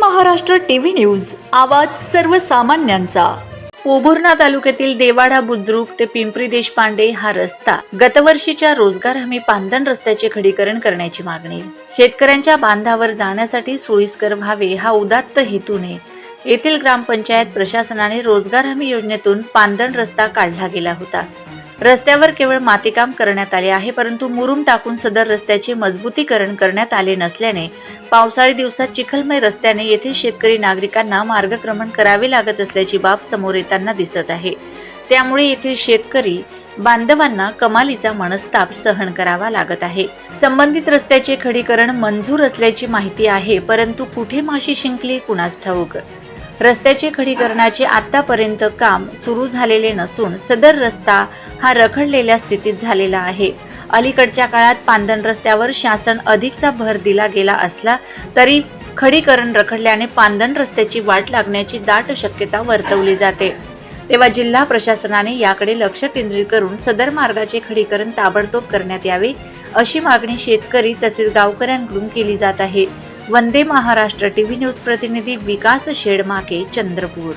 Maharashtra TV news आवाज सर्वसामान्यांचा. पोभुर्णा तालुक्यातील देवाडा बुद्रुक ते पिंपरी देशपांडे हा रस्ता गतवर्षीच्या रोजगार हमी पांधन रस्त्याचे खडीकरण करण्याची मागणी. शेतकऱ्यांच्या बांधावर जाण्यासाठी सोयीस्कर व्हावे हा उदात्त हेतूने येथील ग्रामपंचायत प्रशासनाने रोजगार हमी योजनेतून पांधन रस्ता काढला गेला होता. रस्त्यावर केवळ मातीकाम करण्यात आले आहे परंतु मुरुम टाकून सदर रस्त्याचे मजबूतीकरण करण्यात आले नसल्याने पावसाळी दिवसात चिखलमय रस्त्याने येथील शेतकरी नागरिकांना मार्गक्रमण करावे लागत असल्याची बाब समोर येताना दिसत आहे. त्यामुळे येथील शेतकरी बांधवांना कमालीचा मनस्ताप सहन करावा लागत आहे. संबंधित रस्त्याचे खडीकरण मंजूर असल्याची माहिती आहे परंतु कुठे माशी शिंकली कुणास ठाऊक? रस्त्याचे खडीकरणाचे आतापर्यंत काम सुरू झालेले नसून सदर रस्ता हा रखडलेल्या स्थितीत झालेला आहे. अलीकडच्या काळात पांदण रस्त्यावर शासन अधिकचा भर दिला गेला असला तरी खडीकरण रखडल्याने पांदण रस्त्याची वाट लागण्याची दाट शक्यता वर्तवली जाते. तेव्हा जिल्हा प्रशासनाने याकडे लक्ष केंद्रित करून सदर मार्गाचे खडीकरण ताबडतोब करण्यात यावे अशी मागणी शेतकरी तसेच गावकऱ्यांकडून केली जात आहे. वंदे महाराष्ट्र टीव्ही न्यूज प्रतिनिधी विकास शेडमाके चंद्रपूर.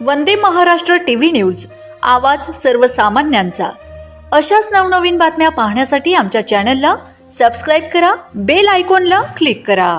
वंदे महाराष्ट्र टीव्ही न्यूज आवाज सर्वसामान्यांचा. अशाच नवनवीन बातम्या पाहण्यासाठी आमच्या चॅनलला सबस्क्राईब करा बेल आयकॉनला क्लिक करा.